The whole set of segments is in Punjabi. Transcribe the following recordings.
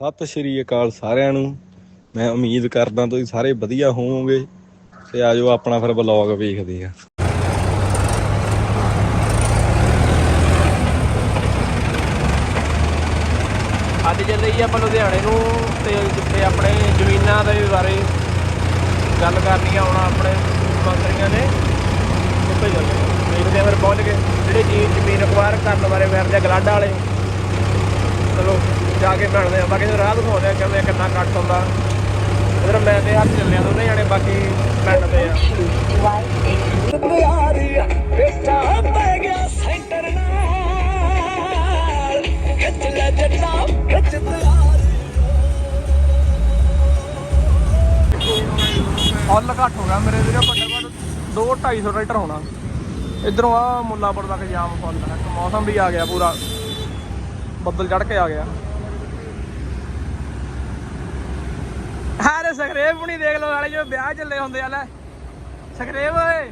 ਸਤਿ ਸ਼੍ਰੀ ਅਕਾਲ ਸਾਰਿਆਂ ਨੂੰ। ਮੈਂ ਉਮੀਦ ਕਰਦਾ ਤੁਸੀਂ ਸਾਰੇ ਵਧੀਆ ਹੋਵੋਗੇ ਤੇ ਆਜੋ ਆਪਣਾ ਫਿਰ ਵਲੌਗ ਵੇਖਦੇ ਆ ਅੱਜ ਚੱਲੇ ਜੀ ਆਪਾਂ ਲੁਧਿਆਣੇ ਨੂੰ ਤੇ ਜਿੱਥੇ ਆਪਣੇ ਜ਼ਮੀਨਾਂ ਦੇ ਬਾਰੇ ਗੱਲ ਕਰਨੀ ਆ ਹੁਣ ਆਪਣੇ ਮੰਤਰੀਆਂ ਨੇ। ਉੱਥੇ ਚੱਲੇ ਦੇਖਦੇ ਆ ਫਿਰ ਪਹੁੰਚ ਗਏ ਜਿਹੜੇ ਜੀ, ਜ਼ਮੀਨ ਅਕਵਾਇਰ ਕਰਨ ਬਾਰੇ ਫਿਰਦੇ ਆ ਗਲਾਡਾ ਵਾਲੇ। ਚਲੋ। ਜਾ ਕੇ ਮਿਲਦੇ ਆ। ਬਾਕੀ ਜਦੋਂ ਰਾਹ ਦਿਖਾਉਂਦੇ ਆ, ਕਹਿੰਦੇ ਕਿੰਨਾ ਕੱਟ ਹੁੰਦਾ। ਇਧਰ ਮੈਂ ਤੇ ਹੱਥ ਚੱਲਿਆ ਦੋਨੇ ਜਾਣੇ, ਬਾਕੀ ਪਿੰਡ ਦੇ ਆ। ਹੱਲ ਘੱਟ ਹੋ ਗਿਆ ਮੇਰੇ ਵੀਰੇ ਘੱਟੋ ਘੱਟ 2 250 ਲੀਟਰ ਹੋਣਾ। ਇਧਰੋਂ ਆ ਮੁੱਲਾਪੁਰ ਤੱਕ ਜਾਮ ਫੁੱਲ ਹੈ ਮੌਸਮ ਵੀ ਆ ਗਿਆ ਪੂਰਾ। ਬੱਦਲ ਚੜ ਕੇ ਆ ਗਿਆ। ਸਕਰੇਬ ਨਹੀਂ ਦੇਖ ਲਓ ਨਾਲੇ ਜੋ ਵਿਆਹ ਚੱਲੇ ਹੁੰਦੇ ਆ ਲੈ। ਸਕਰੇਬ ਓਏ,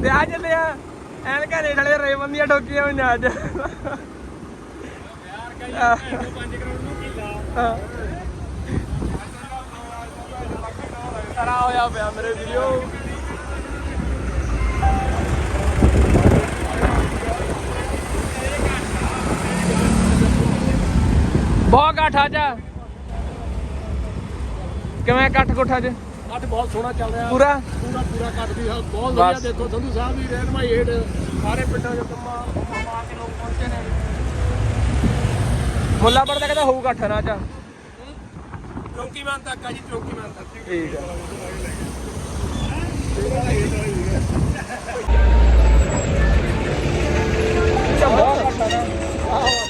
ਵਿਆਹ ਚੱਲੇ ਆ। ਐਨ ਘਰੇ ਨਾਲੇ ਰੇਵੰਦੀਆਂ ਠੋਕੀਆਂ ਹੋਈਆਂ ਅੱਜ ਹਾਂ। ਤਰਾ ਹੋਇਆ ਪਿਆ ਮੇਰੇ ਵੀਡੀਓ ਬਹੁਤ ਇਕੱਠ ਅੱਜ। ਕਿਵੇਂ ਇਕੱਠ ਕੋਠਾ ਚ? ਅੱਜ ਬਹੁਤ ਸੋਹਣਾ ਚੱਲ ਰਿਹਾ। ਪੂਰਾ? ਪੂਰਾ ਪੂਰਾ ਕੱਟਦੀ ਹੈ ਬਹੁਤ ਬਸ। ਵਧੀਆ ਦੇਖੋ ਸੰਧੂ ਸਾਹਿਬ ਵੀ ਰਹਿਣ ਮਾਈ ਏਡ ਸਾਰੇ ਪਿੰਡਾਂ ਚੋਂ ਕੰਮਾਂ ਕੰਮਾਂ ਕੇ ਲੋਕ ਪਹੁੰਚੇ ਨੇ। ਮੁੱਲਾਪੁਰ ਤੱਕ ਤਾਂ ਹੋਊ ਇਕੱਠ ਨਾ ਚ? ਚੌਕੀਮਾਨ ਤੱਕ ਆ ਜੀ ਚੌਕੀਮਾਨ ਤੱਕ। ਠੀਕ ਆ। ਬਹੁਤ ਇਕੱਠ ਆ ਨਾ।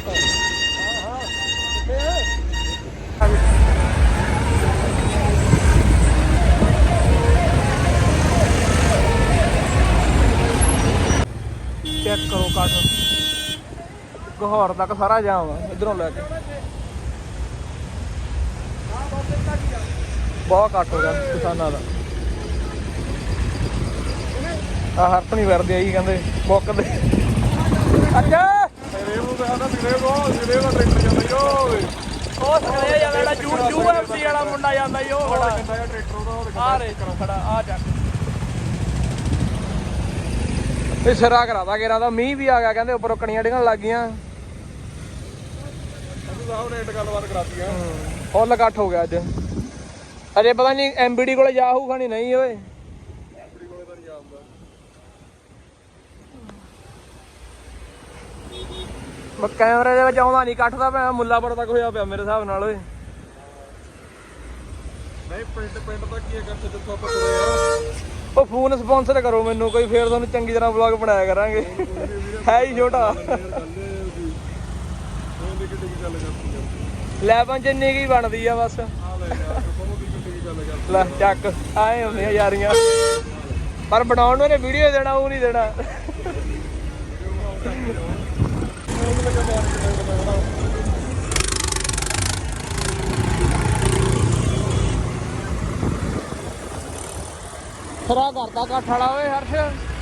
ਚੈੱਕ ਕਰੋ ਕੱਟ ਗਹੌਰ ਤੱਕ ਸਾਰਾ ਜਾਮ ਆ, ਇਧਰੋਂ ਲੈ ਕੇ। ਬਹੁਤ ਘੱਟ ਹੋ ਗਿਆ ਕਿਸਾਨਾਂ ਦਾ। ਆ ਹਰਪ ਨਹੀਂ ਵਰਦੇ ਆਈ, ਕਹਿੰਦੇ ਮੁੱਕ ਦੇ ਅੱਛਾ! ਮੇਰੇ ਨੂੰ ਤਾਂ ਆਦਾ ਸਿਰੇ ਕੋ ਸਿਰੇ ਦਾ ਟਰੈਕਟਰ ਜਾਂਦਾ ਈ ਓਏ ਉਹ ਸਕਲੇ ਜਾਂਦਾ ਜਿਹੜਾ ਜੂ ਜੂ ਐਮਸੀ ਵਾਲਾ ਮੁੰਡਾ ਜਾਂਦਾ ਈ ਉਹ ਬੜਾ ਖੜਾ ਚੰਗਾ ਜਿਹਾ ਟਰੈਕਟਰ ਉਹਦਾ ਉਹ ਆ ਰੇ ਖੜਾ ਆ ਜਾ ਇਹ ਸਿਰਾ ਕਰਾਦਾ ਗੇਰਾ ਦਾ ਮੀਂਹ ਵੀ ਆ ਗਿਆ ਕਹਿੰਦੇ ਉੱਪਰੋਂ ਕਣੀਆਂ ਡਿੱਗਣ ਲੱਗ ਗਈਆਂ। ਸੰਧੂ ਸਾਹਿਬ ਨੇ ਇੱਟ ਗੱਲਬਾਤ ਕਰਾਤੀ ਆ। ਫੁੱਲ ਇਕੱਠ ਹੋ ਗਿਆ ਅੱਜ। ਅਜੇ ਪਤਾ ਨਹੀਂ ਐਮਬੀਡੀ ਕੋਲੇ ਜਾ ਹੋਊ ਖਾਣੀ ਨਹੀਂ ਓਏ। ਆਪਣੀ ਕੋਲੇ ਤਾਂ ਨਹੀਂ ਆਉਂਦਾ ਮੈਂ ਕੈਮਰੇ ਦੇ ਵਿੱਚ ਆਉਂਦਾ ਨਹੀਂ ਕੱਠਦਾ ਪਿਆ ਮੁੱਲਾਪੁਰ ਤੱਕ ਹੋਇਆ ਪਿਆ ਮੇਰੇ ਹਿਸਾਬ ਨਾਲ ਓਏ। ਨਹੀਂ ਪਿੰਡ ਪਿੰਡ ਤੱਕ ਕੀ ਕਰਦੇ ਜਿੱਥੋਂ ਆਪਾਂ ਤੁਰੇ ਆ। ਉਹ ਫੋਨ ਸਪਾਂਸਰ ਕਰੋ ਮੈਨੂੰ, ਕੋਈ ਫੇਰ ਤੁਹਾਨੂੰ ਚੰਗੀ ਤਰ੍ਹਾਂ ਵਲੌਗ ਬਣਾਇਆ ਕਰਾਂਗੇ। ਹੈ ਹੀ ਛੋਟਾ। ਲੈ ਪੰਜ ਇੰਨੀ ਕੀ ਬਣਦੀ ਆ ਬਸ। ਲੈ ਚੱਕ, ਆਏ ਹੁੰਦੀਆਂ ਯਾਰੀਆਂ। ਪਰ ਬਣਾਉਣ ਨੂੰ ਨੇ ਵੀਡੀਓ ਦੇਣਾ, ਉਹ ਨਹੀਂ ਦੇਣਾ। ਖਰਾ ਕਰਦਾ ਕੱਠ ਵਾਲਾ ਓਏ ਹਰਸ਼।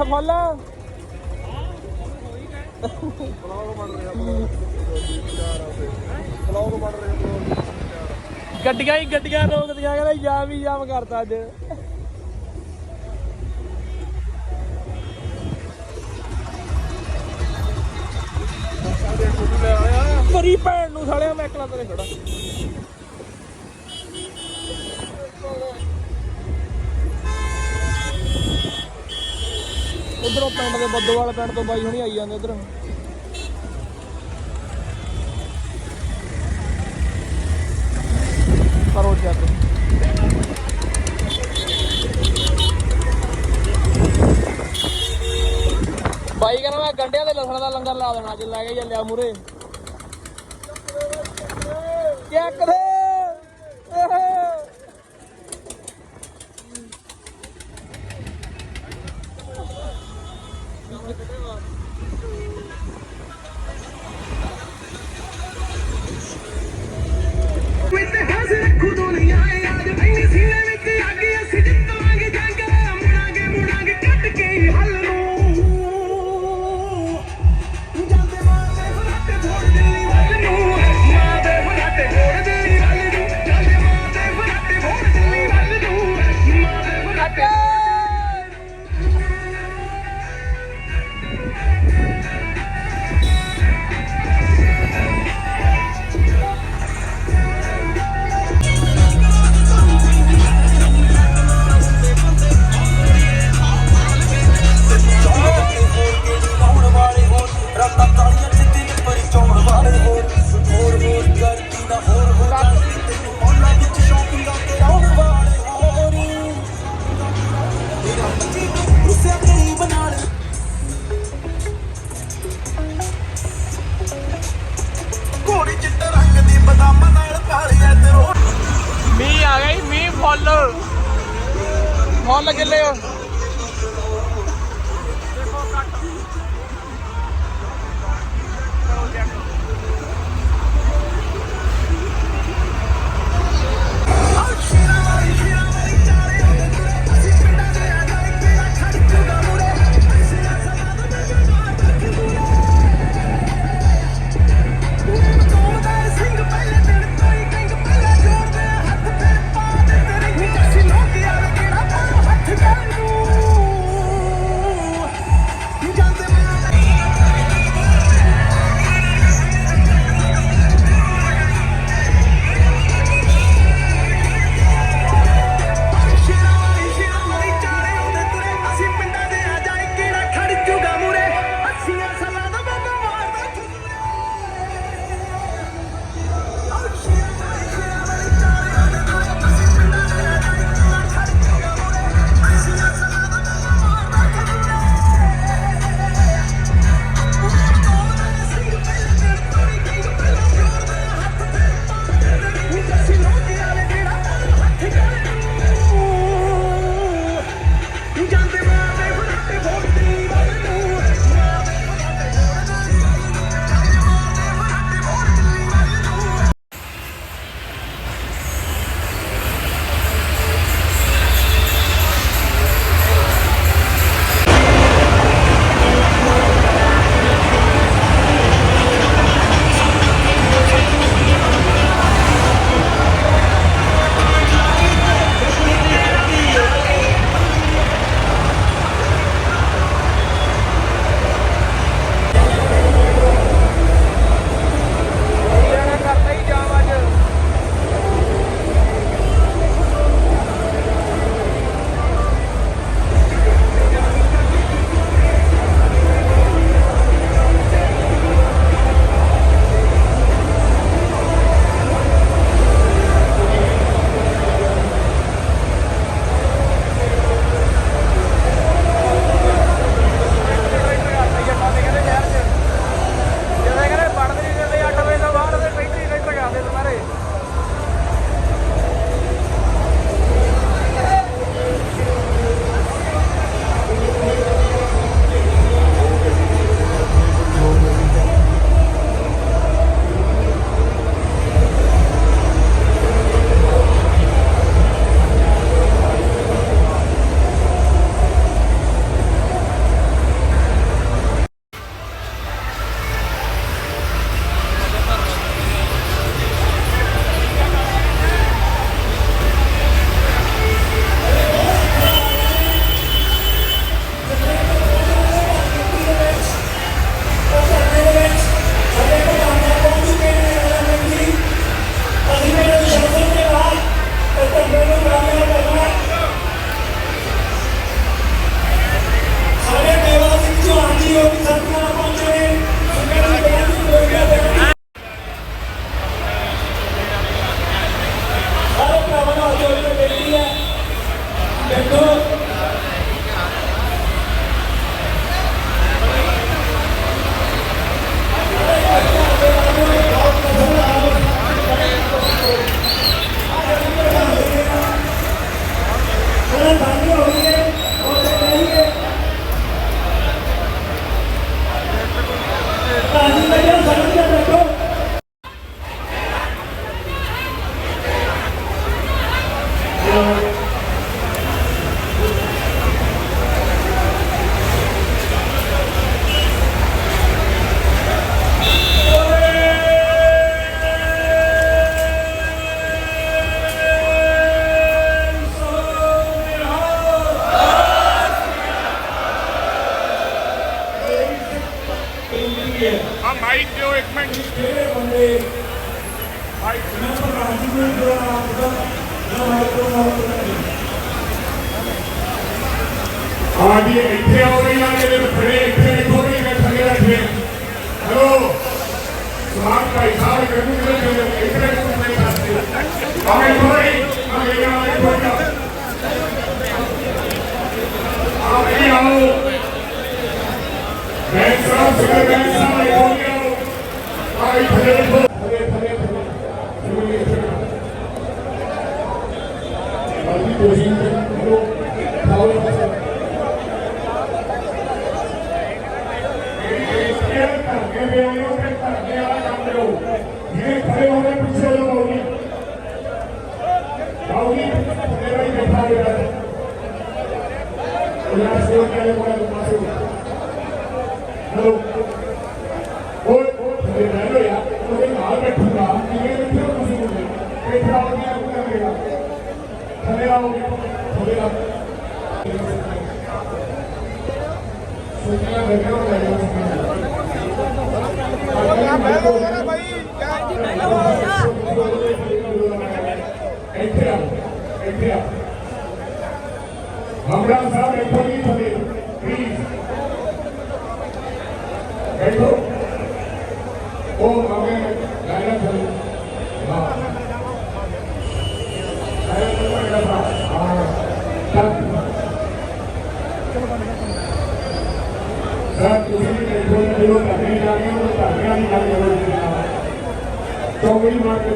ਸਾਹਿਬ ਕੱਠ ਫੁੱਲ ਬਲੌਗ ਬਣ ਰਿਹਾ ਗੱਡੀਆਂ ਹੀ ਗੱਡੀਆਂ ਰੋਕਦੀਆਂ, ਕਹਿੰਦਾ ਜਾਮ ਹੀ ਜਾਮ ਕਰਤਾ ਅੱਜ। ਲੈ ਭੈਣ ਨੂੰ ਸਾਲਿਆ ਮੈਂ ਇਕਲਾ ਤੇਰੇ ਖੜਾ। ਇਧਰੋਂ ਪਿੰਡ ਦੇ ਬੱਦੋਵਾਲ ਪਿੰਡ ਤੋਂ ਬਾਈ ਹੁਣੀ ਆਈ ਜਾਂਦੇ ਇਧਰ। ਕਰੋ ਚੈੱਕ ਬਾਈ ਕਹਿੰਦਾ ਮੈਂ ਗੰਡਿਆਂ ਦੇ ਲਸਣ ਦਾ ਲੰਗਰ ਲਾ ਦੇਣਾ ਜੇ ਲੈ ਕੇ ਜਾਂ ਲਿਆ ਮੂਰੇ ਚੈੱਕ ਦੇ। ਸਾਹਿਬ ਸਿਰ ਮੈਂ ਸਾਹਿਬ ਹੋ ਗਿਆ ਆਈ ਥੱਲੇ ਦੇਖੋ ਥੱਲੇ ਥੱਲੇ ਥੱਲੇ ਬਾਕੀ ਕੋਸ਼ਿਸ਼ ਕਰੋ ਖਾਓ ਇਹ ਕਰਕੇ ਵੀ ਉਹਨੂੰ ਤੇ ਕਰਕੇ ਵਾਲਾ ਕੰਮ ਕਰੋ ਜਿਹੜੇ ਖੜੇ ਹੋਣੇ ਪਿੱਛੇ ਲਗਾਉਣੀ ਆਉਣੀ ਮੇਰਾ ਹੀ ਬੈਠਾ ਹੋਇਆ ਉਹਨਾਂ ਸੇਵਾ ਕਰੇ ਕੋਲ ਪਾਸੇ ਹਲੋ ਉਹ ਉਹ ਇਹ ਰਹਿ ਗਿਆ ਉਹਦੇ ਨਾਲ ਬੈਠੂਗਾ ਇਹ ਬੈਠੇ ਹੋ ਤੁਸੀਂ ਮੁੰਡੇ ਬੈਠਾ ਹੋ ਗਿਆ ਉਹ ਕਰੇਗਾ ਥੱਲੇ ਆਓ ਥੱਲੇ ਆਓ ਸੁਣਿਆ ਦੇਖੋ ਇੱਥੇ ਆ ਇੱਥੇ ਆ ਹਮਰਾ ਸਾਹਿਬ ਇੱਥੋਂ ਨਹੀਂ ਥੱਲੇ ਪਲੀਜ਼ ਬੈਠੋ ਉਹ ਹਮੇ ਲਾਇਆ ਥੱਲੇ ਹਾਂ ਲਾਇਆ ਥੱਲੇ ਲੱਗਾ ਹਾਂ ਚੱਲ ਸਰ ਤੁਸੀਂ ਵੀ ਦੇਖੋ ਜੋ ਕਰਨੇ ਜਾ ਰਹੇ ਹੋ ਧਰਨਿਆਂ ਦੀ ਗੱਲ ਕਰੋ ਜੀ ਚੌਂਕੀ ਮਾਰ ਕੇ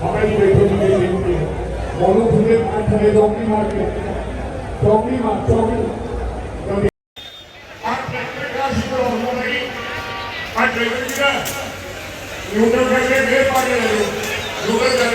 ਹਮੇ ਜੀ ਦੇਖੋ ਜੀ ਇਹ ਬੇਨਤੀ ਹੈ ਮੋਨੂ ਫੁੱਲੇ ਅੱਠ ਦੇ ਚੌਂਕੀ ਮਾਰ ਕੇ ਚੌਂਕੀ ਮਾਰ ਚੌਂਕੀ ਕਿਉਂਕਿ ਆਹ ਟਰੈਕਟਰ ਦਾ ਸ਼ੁਰੂ ਹੋ ਗਈ ਆਹ ਡਰਾਈਵਰ ਜੀ ਦਾ ਨਿਊਟਰਲ ਕਰਕੇ ਫੇਰ ਪਾ ਕੇ ਲੈ ਲਓ ਨਿਊਟਰਲ ਕਰ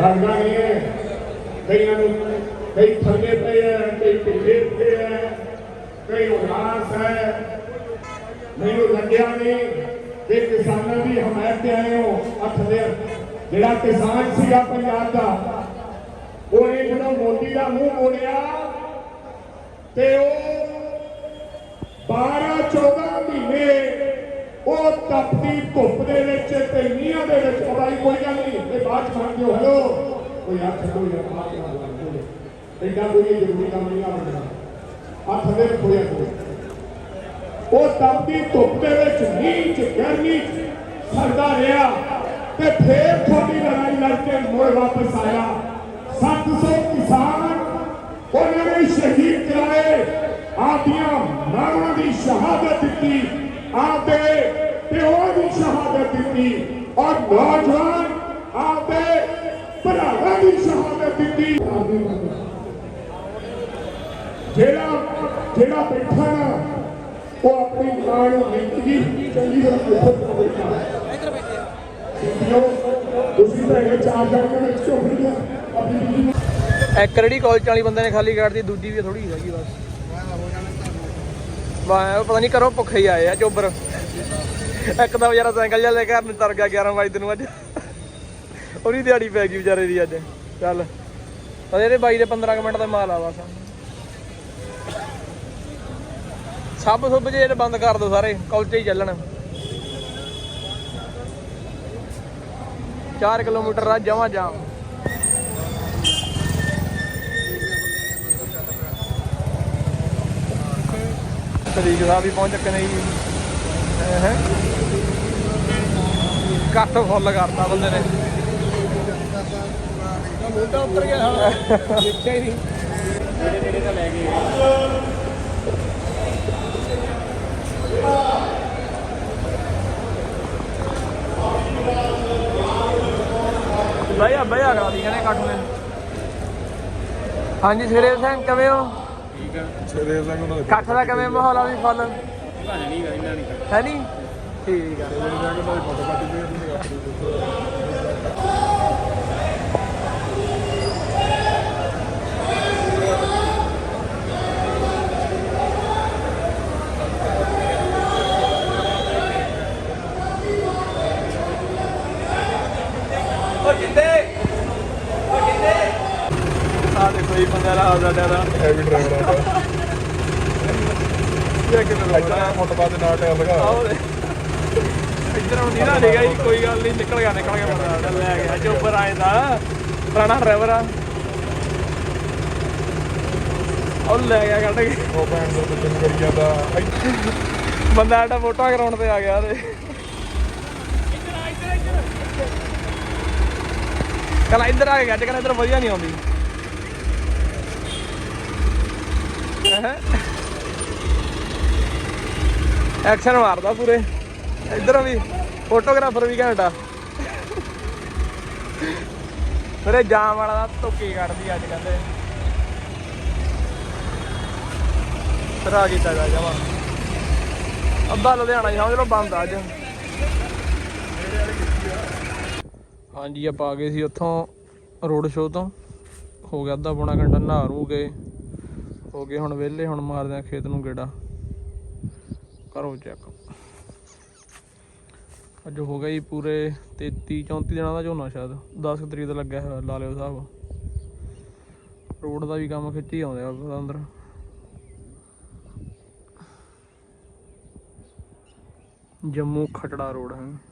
ਲੱਗਦਾ ਨਹੀਂ ਹੈ ਕਈਆਂ ਨੂੰ ਕਈ ਥੱਲੇ ਪਏ ਹੈ ਕਈ ਪਿੱਛੇ ਪਏ ਹੈ ਕਈ ਉਦਾਸ ਹੈ ਮੈਨੂੰ ਲੱਗਿਆ ਨਹੀਂ ਕਿ ਕਿਸਾਨਾਂ ਦੀ ਹਮਾਇਤ ਤੇ ਆਏ ਹੋ, ਅੱਠ ਦੇ ਜਿਹੜਾ ਕਿਸਾਨ ਸੀਗਾ ਪੰਜਾਬ ਦਾ, ਉਹਨੇ ਜਦੋਂ ਮੋਦੀ ਦਾ ਮੂੰਹ ਮੋੜਿਆ ਤੇ ਉਹ 12 14 ਮਹੀਨੇ ਉਹ ਤਪਦੀ ਧੁੱਪ ਦੇ ਵਿੱਚ ਤੇ ਮੀਂਹਾਂ ਦੇ ਵਿੱਚ ਪੜਾਈ ਕੋਈ ਗੱਲ ਨਹੀਂ, ਇਹ ਬਾਅਦ ਚ ਮੰਨ ਦਿਓ ਹੈਲੋ। ਕੋਈ ਹੱਥ ਕੋਈ ਹੱਥ ਨਾ ਲਾਓ। ਐਡਾ ਕੋਈ ਜ਼ਰੂਰੀ ਕੰਮ ਨਹੀਂ ਆ ਹੱਥ ਦੇ ਕੋਈ। ਉਹ ਤਪਦੀ ਧੁੱਪ ਦੇ ਵਿੱਚ ਮੀਂਹ ਚ, ਗਰਮੀ ਚ ਸਰਦਾ ਰਿਹਾ। ਤੇ ਫੇਰ ਤੁਹਾਡੀ ਲੜਾਈ ਲੜ ਕੇ ਮੁੜ ਵਾਪਸ ਆਇਆ 700 ਕਿਸਾਨ ਉਹਨਾਂ ਨੇ ਸ਼ਹੀਦ ਕਰਾਏ ਆਪਦੀਆਂ ਮਾਵਾਂ ਦੀ ਸ਼ਹਾਦਤ ਦਿੱਤੀ ਆਪਦੇ ਪਿਓ ਦੀ ਸ਼ਹਾਦਤ ਦਿੱਤੀ ਔਰ ਨੌਜਵਾਨ ਆਪਦੇ ਭਰਾਵਾਂ ਦੀ ਸ਼ਹਾਦਤ ਦਿੱਤੀ ਜਿਹੜਾ ਜਿਹੜਾ ਬੈਠਾ ਨਾ ਉਹ ਆਪਣੀ ਮਾਂ ਨੂੰ ਜ਼ਿੰਦਗੀ ਚੰਗੀ ਤਰ੍ਹਾਂ ਪੁੱਛ ਬੈਠਾ ਇੱਧਰ ਤੁਸੀਂ ਤਾਂ ਇਹ ਚਾਰ ਜਣ ਵਿੱਚ ਝੋਪੜੀ ਗਿਆ ਆਪਣੀ ਇੱਕ ਰੇੜੀ ਕਾਲਜ ਵਾਲੀ ਬੰਦੇ ਨੇ ਖਾਲੀ ਕੱਢਦੀ ਦੂਜੀ ਵੀ ਥੋੜੀ ਹੈਗੀ ਬਸ। ਵਾਹ ਪਤਾ ਨਹੀਂ ਕਰੋ ਭੁੱਖੇ ਹੀ ਆਏ ਆ, ਚੋਬਰ। ਇੱਕ ਤਾਂ ਵਿਚਾਰਾ ਸਾਈਕਲ ਜਿਹਾ ਲੈ ਕੇ ਘਰ ਨੂੰ ਤਰ ਗਿਆ 11 ਵਜੇ ਨੂੰ ਅੱਜ। ਉਹਦੀ ਦਿਹਾੜੀ ਪੈ ਗਈ ਵਿਚਾਰੇ ਦੀ ਅੱਜ। ਚੱਲ। ਅਰੇ ਇਹਦੇ ਬਾਈ ਦੇ 15 ਕੁ ਮਿੰਟ ਦਾ ਮਾਲ ਆ ਬਸ। ਸਭ ਸੁਭ ਜੇ ਬੰਦ ਕਰ ਦੋ ਸਾਰੇ ਕਾਲਜ ਹੀ ਚੱਲਣ। 4 ਕਿਲੋਮੀਟਰ ਆ ਜਮਾ ਜਾਮ ਤਰੀਕ ਸਾਹਿਬ ਵੀ ਪਹੁੰਚ ਚੱਕੇ ਨੇ ਜੀ ਹੈ ਕੱਟ ਫੁੱਲ ਕਰਤਾ ਬੰਦੇ ਨੇ ਮੋਟਾ ਉੱਤਰ ਗਿਆ ਹਾਂ ਦੇਖਿਆ ਹੀ ਨਹੀਂ ਨੇੜੇ ਨੇੜੇ ਤਾਂ ਲੈ ਗਏ ਬਈ ਆ ਬਈ ਆ ਕਰਾ ਦੀ ਕਹਿੰਦੇ ਕੱਟ ਲੈ ਹਾਂਜੀ ਸਵੇਰੇ ਸਿੰਘ ਕਿਵੇਂ ਹੋ? ਠੀਕ ਆ। ਸਵੇਰੇ ਸਿੰਘ ਉਹਨਾਂ ਦੇ ਕੱਠ ਦਾ ਕਿਵੇਂ ਮਾਹੌਲ ਆ ਵੀ ਫੁੱਲ? ਭਾਣੇ ਨਹੀਂ ਕਹਿੰਦਾ ਨਹੀਂ। ਹੈ ਨਹੀਂ ਠੀਕ ਆ ਸਵੇਰੇ ਜਾ ਕੇ ਤਾਂ ਫੋਟੋ ਕੱਟ ਕੇ ਨਹੀਂ ਆਪਣੀ ਓ ਜਿੰਦੇ ਓ ਜਿੰਦੇ ਆ ਦੇਖੋ ਬੰਦਾ ਰਾ ਸਾਡਾ ਦਾ ਹੈਵੀ ਡਰਾਈਵਰ ਆ ਇਹ ਕਿਵੇਂ ਇੱਧਰ ਫੁੱਟਪਾਥ ਦੇ ਨਾਲ ਟਾਇਰ ਲਗਾ। ਆਓ ਦੇ ਇੱਧਰ ਹੁਣ ਨਹੀਂ ਨਾ ਨੇਗਾ ਜੀ ਕੋਈ ਗੱਲ ਨਹੀਂ ਨਿਕਲ ਗਿਆ ਨਿਕਲ ਗਿਆ। ਬੰਦਾ ਲੈ ਗਿਆ। ਜੋ ਉੱਪਰ ਆਏ ਦਾ ਪੁਰਾਣਾ ਡਰਾਈਵਰ ਆ। ਉਹ ਲੈ ਗਿਆ ਕੱਢ ਕੇ। ਉਹ ਭੈਣ ਦਾ ਬੱਚਨ ਕਰੀ ਜਾਂਦਾ ਇੱਥੇ ਬੰਦਾ ਸਾਡਾ ਫੋਟੋ ਕਰਾਉਣ ਤੇ ਆ ਗਿਆ ਤੇ। ਚਲ ਇੱਧਰ ਆ ਗਿਆ ਅੱਜ ਕੱਲ੍ਹ ਇੱਧਰ ਵਧੀਆ ਨਹੀਂ ਆਉਂਦੀ। ਐਕਸ਼ਨ ਮਾਰਦਾ ਪੂਰੇ। ਇੱਧਰ ਵੀ ਫੋਟੋਗ੍ਰਾਫਰ ਵੀ ਘੰਟਾ ਫਿਰ ਜਾਮ ਵਾਲਾ ਦਾ ਧੋਕੀ ਕੱਢਦੀ ਅੱਜ ਕਹਿੰਦੇ ਫਿਰ ਕੀਤਾ ਜਾ ਜਮਾ। ਅੱਧਾ ਲੁਧਿਆਣਾ ਸਮਝ ਲਓ ਬੰਦ ਅੱਜ। ਹਾਂਜੀ, ਆਪਾਂ ਆ ਗਏ ਸੀ ਉੱਥੋਂ ਰੋਡ ਸ਼ੋਅ ਤੋਂ। ਹੋ ਗਿਆ ਅੱਧਾ ਪੌਣਾ ਘੰਟਾ ਨਹਾ ਰੂ ਗਏ ਹੋ ਗਏ ਹੁਣ ਵਿਹਲੇ, ਹੁਣ ਮਾਰਦੇ ਆ ਖੇਤ ਨੂੰ ਗੇੜਾ। ਕਰੋ ਚੈੱਕ ਅੱਜ ਹੋ ਗਿਆ ਜੀ ਪੂਰੇ 33 34 ਦਿਨਾਂ ਦਾ ਝੋਨਾ ਸ਼ਾਇਦ। 10 ਤਰੀਕ ਦਾ ਲੱਗਿਆ ਹੋਇਆ, ਲਾ ਲਿਓ ਸਾਹਿਬ ਰੋਡ ਦਾ ਵੀ ਕੰਮ ਖਿੱਚੀ ਆਉਂਦੇ ਆ ਅੰਦਰ। ਜੰਮੂ ਖਟੜਾ ਰੋਡ ਹੈ।